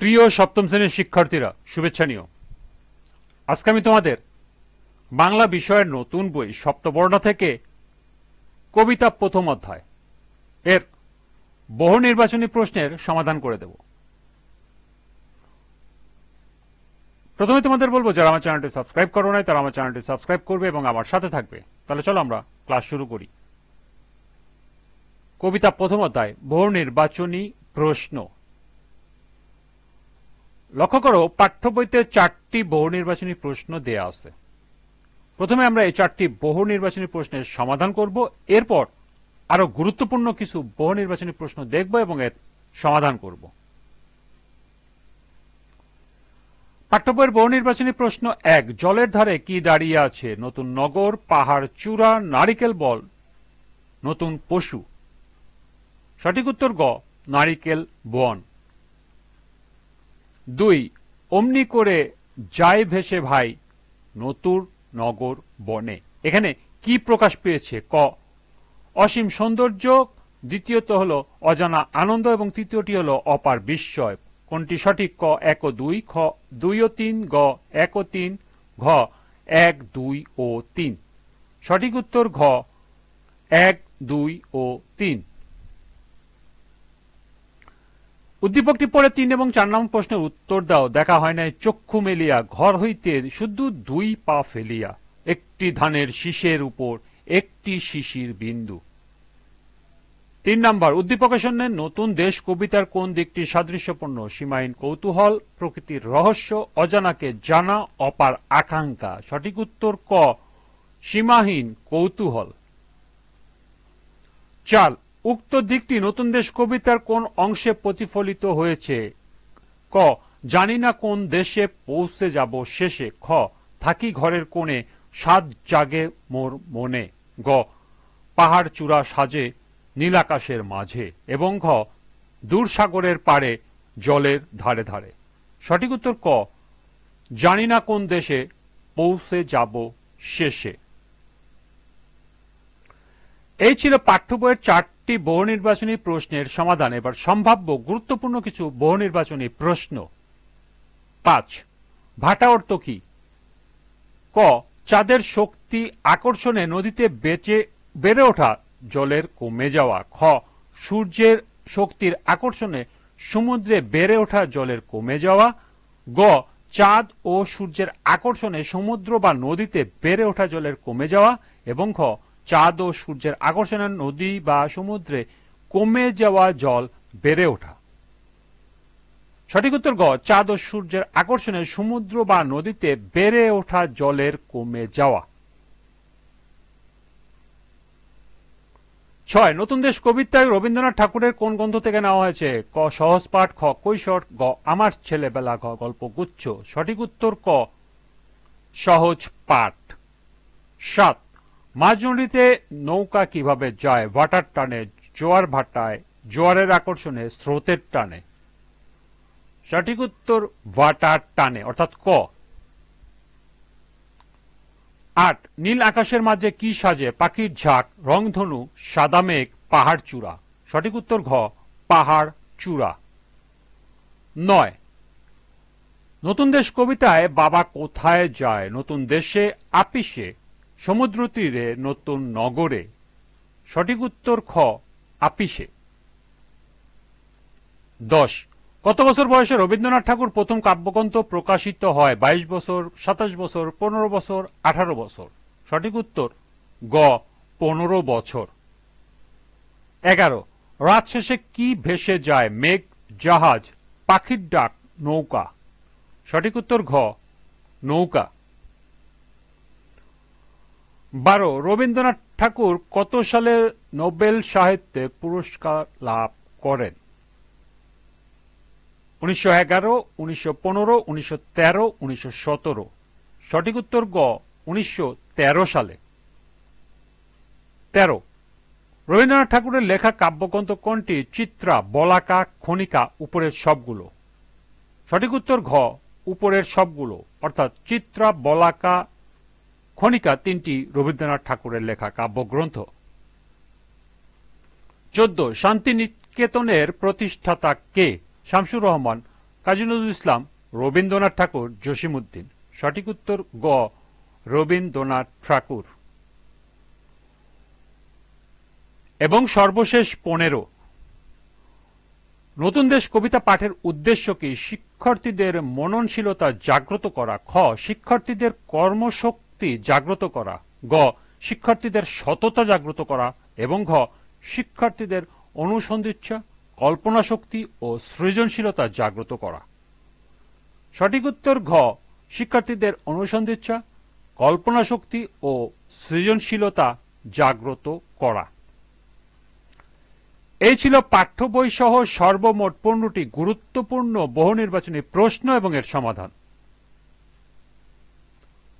প্রিয় সপ্তম শ্রেণির শিক্ষার্থীরা, শুভেচ্ছা নিও। আজকে আমি তোমাদের বাংলা বিষয়ের নতুন বই সপ্তবর্ণ থেকে কবিতা প্রথম অধ্যায় এর বহু নির্বাচনী প্রশ্নের সমাধান করে দেব। প্রথমে তোমাদের বলব, যারা আমার চ্যানেলটি সাবস্ক্রাইব করো নাই, তারা আমার চ্যানেলটি সাবস্ক্রাইব করবে এবং আমার সাথে থাকবে। তাহলে চলো আমরা ক্লাস শুরু করি। কবিতা প্রথম অধ্যায়, বহু নির্বাচনী প্রশ্ন। লক্ষ্য করো পাঠ্য বইতে চারটি বহু নির্বাচনী প্রশ্ন দেয়া আছে। প্রথমে আমরা এই চারটি বহু নির্বাচনী প্রশ্নের সমাধান করব। এরপর আরও গুরুত্বপূর্ণ কিছু বহু নির্বাচনী প্রশ্ন দেখব এবং এর সমাধান করব। পাঠ্য বইয়ের বহু নির্বাচনী প্রশ্ন এক, জলের ধারে কি দাঁড়িয়ে আছে? নতুন নগর, পাহাড়, চূড়া, নারিকেল বল, নতুন পশু। সঠিক উত্তর গ, নারিকেল বন। দুই, অমনি করে যায় ভেসে ভাই নতুন নগর বনে। এখানে কি প্রকাশ পেয়েছে? ক, অসীম সৌন্দর্য, দ্বিতীয়ত হলো অজানা আনন্দ এবং তৃতীয়টি হলো অপার বিস্ময়। কোনটি সঠিক? ক, এক ও দুই। খ, দুই ও তিন। গ, এক ও তিন। ঘ, এক, দুই ও তিন। সঠিক উত্তর ঘ, এক, দুই ও তিন। উদ্দীপকটি পরে তিন এবং চার নম্বর প্রশ্নের উত্তর দাও। দেখা হয় নাই, চক্ষু মেলিয়া, ঘর হইতে শুধু দুই পা ফেলিয়া, একটি ধানের শীষের উপর, একটি শিশির বিন্দু। তিন নম্বর উদ্দীপকের সঙ্গে নতুন দেশ কবিতার কোন দিকটি সাদৃশ্যপূর্ণ? সীমাহীন কৌতূহল, প্রকৃতির রহস্য, অজানাকে জানা, অপার আকাঙ্ক্ষা। সঠিক উত্তর ক, সীমাহীন কৌতূহল। চাল উক্ত দিকটি নতুন দেশ কবিতার কোন অংশে প্রতিফলিত হয়েছে? ক, জানি না কোন দেশে পৌঁছে যাব শেষে। খ, থাকি ঘরের কোণে সাত জাগে মোর মনে। গ, পাহাড় চূড়া সাজে নীলাকাশের মাঝে। এবং ঘ দূরসাগরের পারে জলের ধারে ধারে। সঠিক উত্তর ক, জানি না কোন দেশে পৌঁছে যাব শেষে। এই ছিল পাঠ্য বইয়ের চারটি বহু নির্বাচনী প্রশ্নের সমাধান, এবার সম্ভাব্য গুরুত্বপূর্ণ কিছু বহু নির্বাচনী প্রশ্ন। পাঁচ, ভাটা অর্থ কি? ক, চাঁদের শক্তি আকর্ষণে নদীতে বেঁচে, বেড়ে ওঠা জলের কমে যাওয়া। খ, সূর্যের শক্তির আকর্ষণে সমুদ্রে বেড়ে ওঠা জলের কমে যাওয়া। গ, চাঁদ ও সূর্যের আকর্ষণে সমুদ্র বা নদীতে বেড়ে ওঠা জলের কমে যাওয়া। এবং খ চাঁদ ও সূর্যের আকর্ষণে নদী বা সমুদ্রে কমে যাওয়া জল বেড়ে ওঠা। সঠিক উত্তর গ, চাঁদ ও সূর্যের আকর্ষণে সমুদ্র বা নদীতে বেড়ে ওঠা জলের কমে যাওয়া। ছয়, নতুন দেশ কবিতায় রবীন্দ্রনাথ ঠাকুরের কোন গ্রন্থ থেকে নেওয়া হয়েছে? ক, সহজ পাঠ, খ, কৈশোর, গ, আমার ছেলেবেলা, ঘ, গল্প গুচ্ছ। সঠিক উত্তর ক, সহজ পাঠ। সাত মাঝ নৌকা কীভাবে যায় ভাটার টানে, জোয়ার ভাটায়, জোয়ারের আকর্ষণে, স্রোতের টানে? সঠিক উত্তর ভাটার টানে, অর্থাৎ ক। আট, নীল আকাশের মাঝে কি সাজে? পাখির ঝাঁক, রংধনু, সাদা মেঘ, পাহাড় চূড়া। সঠিক উত্তর ঘ, পাহাড় চূড়া। নয়, নতুন দেশ কবিতায় বাবা কোথায় যায়? নতুন দেশে আপিসে সমুদ্র তীরে নতুন নগরে। সঠিক উত্তর খ, আপিসে। দশ, কত বছর বয়সে রবীন্দ্রনাথ ঠাকুর প্রথম কাব্যগ্রন্থ প্রকাশিত হয়? বাইশ বছর, সাতাশ বছর, পনেরো বছর, আঠারো বছর? সঠিক উত্তর, গ, পনেরো বছর। এগারো, রাত শেষে কি ভেসে যায়? মেঘ, জাহাজ, পাখির ডাক, নৌকা। সঠিক উত্তর, ঘ, নৌকা। বারো, রবীন্দ্রনাথ ঠাকুর কত সালে নোবেল সাহিত্যে পুরস্কার লাভ করেন? উনিশশো এগারো, উনিশশো পনেরো, উনিশশো তেরো, উনিশশো সতেরো। সঠিক উত্তর গ, উনিশশো তেরো সালে। তেরো, রবীন্দ্রনাথ ঠাকুরের লেখা কাব্যগ্রন্থ কোনটি? চিত্রা, বলাকা, খনিকা, উপরের সবগুলো। সঠিক উত্তর ঘ, উপরের সবগুলো, অর্থাৎ চিত্রা, বলাকা খনিকা তিনটি রবীন্দ্রনাথ ঠাকুরের লেখা কাব্যগ্রন্থ। চোদ্দ, শান্তিনিকেতনের প্রতিষ্ঠাতা কে? শামসুর রহমান, কাজী নজরুল ইসলাম, রবীন্দ্রনাথ ঠাকুর, জসিমউদ্দিন। সঠিক উত্তর গ, রবীন্দ্রনাথ ঠাকুর। এবং সর্বশেষ পনেরো, নতুন দেশ কবিতা পাঠের উদ্দেশ্য কি? শিক্ষার্থীদের মননশীলতা জাগ্রত করা। খ, শিক্ষার্থীদের কর্মশক্তি জাগ্রত করা, গ, শিক্ষার্থীদের সততা জাগ্রত করা, এবং ঘ, শিক্ষার্থীদের অনুসন্ধিচ্ছা কল্পনা শক্তি ও সৃজনশীলতা জাগ্রত করা। সঠিক উত্তর, ঘ, শিক্ষার্থীদের অনুসন্ধিচ্ছা কল্পনা শক্তি ও সৃজনশীলতা জাগ্রত করা। এই ছিল পাঠ্য বই সহ সর্বমোট পণ্যটি গুরুত্বপূর্ণ বহু নির্বাচনী প্রশ্ন এবং এর সমাধান।